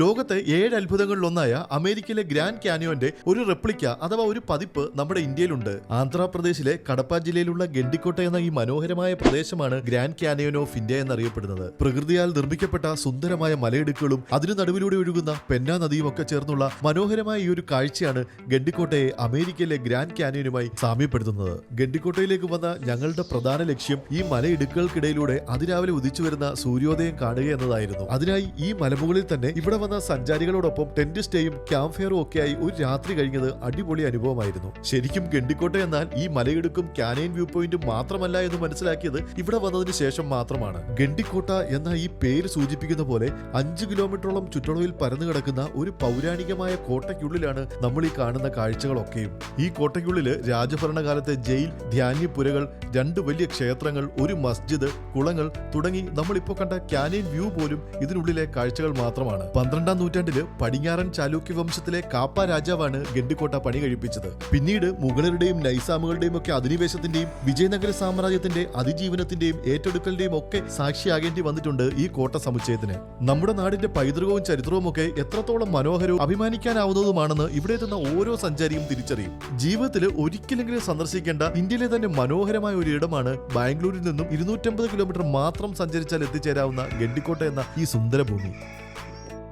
ലോകത്തെ ഏഴ് അത്ഭുതങ്ങളിലൊന്നായ അമേരിക്കയിലെ ഗ്രാൻഡ് കാനിയോന്റെ ഒരു റെപ്ലിക്ക അഥവാ ഒരു പതിപ്പ് നമ്മുടെ ഇന്ത്യയിലുണ്ട്. ആന്ധ്രാപ്രദേശിലെ കടപ്പ ജില്ലയിലുള്ള ഗണ്ടിക്കോട്ട എന്ന ഈ മനോഹരമായ പ്രദേശമാണ് ഗ്രാൻഡ് കാനിയോൻ ഓഫ് ഇന്ത്യ എന്നറിയപ്പെടുന്നത്. പ്രകൃതിയാൽ നിർമ്മിക്കപ്പെട്ട സുന്ദരമായ മലയിടുക്കുകളും അതിനു നടുവിലൂടെ ഒഴുകുന്ന പെന്ന നദിയും ഒക്കെ ചേർന്നുള്ള മനോഹരമായ ഈ ഒരു കാഴ്ചയാണ് ഗണ്ടിക്കോട്ടയെ അമേരിക്കയിലെ ഗ്രാൻഡ് കാനിയനുമായി സാമ്യപ്പെടുത്തുന്നത്. ഗണ്ടിക്കോട്ടയിലേക്ക് വന്ന ഞങ്ങളുടെ പ്രധാന ലക്ഷ്യം ഈ മലയിടുക്കുകൾക്കിടയിലൂടെ അതിരാവിലെ ഉദിച്ചു വരുന്ന സൂര്യോദയം കാണുക എന്നതായിരുന്നു. അതിനായി ഈ മലമുകളിൽ തന്നെ ഇവിടെ വന്ന സഞ്ചാരികളോടൊപ്പം ടെന്റ് സ്റ്റേയും ക്യാമ്പ് ഫെയറും ഒക്കെയായി ഒരു രാത്രി കഴിഞ്ഞത് അടിപൊളി അനുഭവമായിരുന്നു. ശരിക്കും ഗണ്ടിക്കോട്ട എന്നാൽ ഈ മലയിടുക്കും കാനൈൻ വ്യൂ പോയിന്റും മാത്രമല്ല എന്ന് മനസ്സിലാക്കിയത് ഇവിടെ വന്നതിന് ശേഷം മാത്രമാണ്. ഗണ്ടിക്കോട്ട എന്ന ഈ പേര് സൂചിപ്പിക്കുന്ന പോലെ അഞ്ച് കിലോമീറ്ററോളം ചുറ്റളവിൽ പരന്നു കിടക്കുന്ന ഒരു പൗരാണികമായ കോട്ടയ്ക്കുള്ളിലാണ് നമ്മൾ ഈ കാണുന്ന കാഴ്ചകളൊക്കെയും. ഈ കോട്ടയ്ക്കുള്ളിൽ രാജഭരണകാലത്തെ ജയിൽ ധ്യാന്യപുരകൾ രണ്ട് വലിയ ക്ഷേത്രങ്ങൾ ഒരു മസ്ജിദ് കുളങ്ങൾ തുടങ്ങി നമ്മളിപ്പോ കണ്ട കാനൈൻ വ്യൂ പോലും ഇതിനുള്ളിലെ കാഴ്ചകൾ മാത്രമാണ്. പന്ത്രണ്ടാം നൂറ്റാണ്ടിൽ പടിഞ്ഞാറൻ ചാലൂക്യ വംശത്തിലെ കാപ്പ രാജാവാണ് ഗണ്ടിക്കോട്ട പണി കഴിപ്പിച്ചത്. പിന്നീട് മുഗളരുടെയും നൈസാമുകളുടെയും ഒക്കെ അധിനിവേശത്തിന്റെയും വിജയനഗര സാമ്രാജ്യത്തിന്റെ അതിജീവനത്തിന്റെയും ഏറ്റെടുക്കലിന്റെയും ഒക്കെ സാക്ഷിയാകേണ്ടി വന്നിട്ടുണ്ട് ഈ കോട്ട സമുച്ചയത്തിന്. നമ്മുടെ നാടിന്റെ പൈതൃകവും ചരിത്രവും ഒക്കെ എത്രത്തോളം മനോഹരവും അഭിമാനിക്കാനാവുന്നതുമാണെന്ന് ഇവിടെ എത്തുന്ന ഓരോ സഞ്ചാരിയും തിരിച്ചറിയും. ജീവിതത്തിൽ ഒരിക്കലെങ്കിലും സന്ദർശിക്കേണ്ട ഇന്ത്യയിലെ തന്നെ മനോഹരമായ ഒരു ഇടമാണ് ബാംഗ്ലൂരിൽ നിന്നും ഇരുന്നൂറ്റമ്പത് കിലോമീറ്റർ മാത്രം സഞ്ചരിച്ചാൽ എത്തിച്ചേരാവുന്ന ഗണ്ടിക്കോട്ട എന്ന ഈ സുന്ദര ഭൂമി